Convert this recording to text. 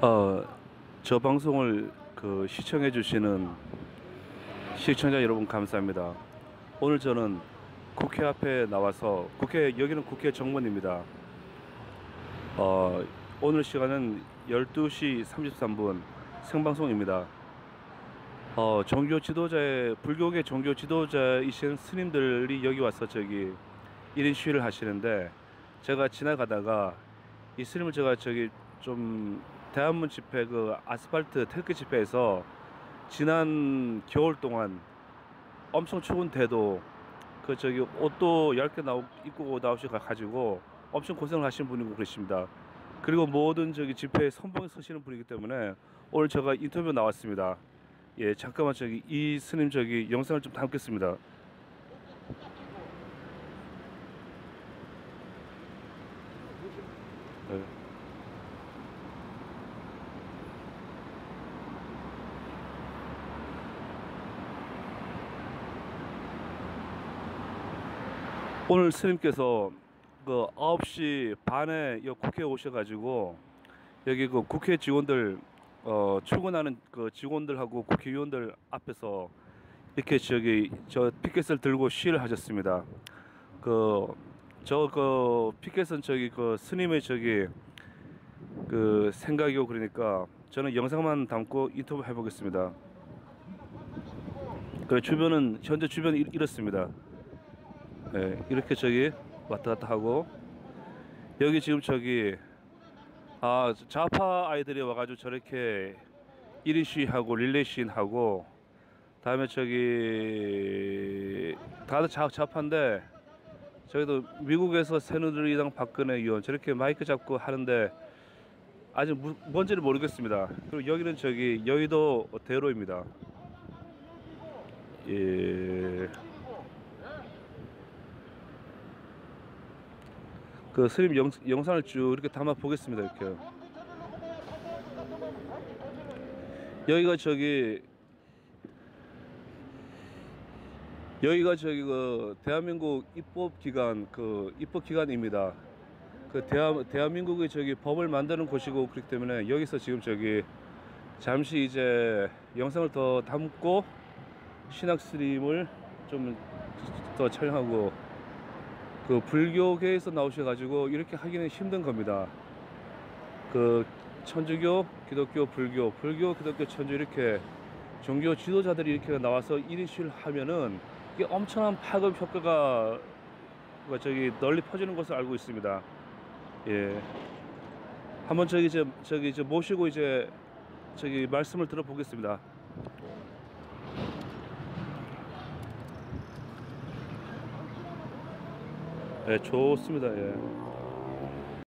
어, 저 방송을 그 시청해 주시는 시청자 여러분 감사합니다. 오늘 저는 국회 앞에 나와서 국회 여기는 국회 정문입니다. 어, 오늘 시간은 12시 33분 생방송입니다. 어, 종교 지도자의 불교계 종교 지도자이신 스님들이 여기 와서 저기 1인 시위를 하시는데 제가 지나가다가 이 스님을 제가 저기 좀 대한문 집회 그 아스팔트 태극기 집회에서 지난 겨울 동안 엄청 추운데도 그 저기 옷도 얇게 나오 입고 나오셔 가지고 엄청 고생을 하시는 분이고 그러십니다. 그리고 모든 저기 집회에 선봉에 서시는 분이기 때문에 오늘 제가 인터뷰 나왔습니다. 예, 잠깐만 저기 이 스님 저기 영상을 좀 담겠습니다. 네. 오늘 스님께서 그 9시 반에 여 국회에 오셔가지고 여기 그 국회 직원들 어 출근하는 그 직원들하고 국회의원들 앞에서 이렇게 저기 저 피켓을 들고 시위를 하셨습니다. 그 저 그 피켓은 저기 그 스님의 저기 그 생각이고 그러니까 저는 영상만 담고 인터뷰 해보겠습니다. 그 주변은 현재 주변이 이- 이렇습니다. 네, 이렇게 저기 왔다 갔다 하고 여기 지금 저기 아 좌파 아이들이 와가지고 저렇게 1인 시위하고 릴레이 시위하고 다음에 저기 다들 좌, 좌파인데 저기도 미국에서 새누리당 박근혜 의원 저렇게 마이크 잡고 하는데 아직 무- 뭔지를 모르겠습니다. 그리고 여기는 저기 여의도 대로입니다. 예. 그 스님 영, 영상을 쭉 이렇게 담아 보겠습니다 이렇게 여기가 저기 여기가 저기 그 대한민국 입법 기관 그 입법 기관입니다 그 대한 대한민국의 저기 법을 만드는 곳이고 그렇기 때문에 여기서 지금 저기 잠시 이제 영상을 더 담고 신학 스님을 좀 더 촬영하고 그 불교계에서 나오셔가지고 이렇게 하기는 힘든 겁니다. 그 천주교, 기독교, 불교, 불교, 기독교, 천주 이렇게 종교 지도자들이 이렇게 나와서 1인 시위를 하면은 이게 엄청난 파급 효과가 그 저기 널리 퍼지는 것을 알고 있습니다. 예. 한번 저기 이제 저기 이제 모시고 이제 저기 말씀을 들어보겠습니다. 예, 좋습니다. 예.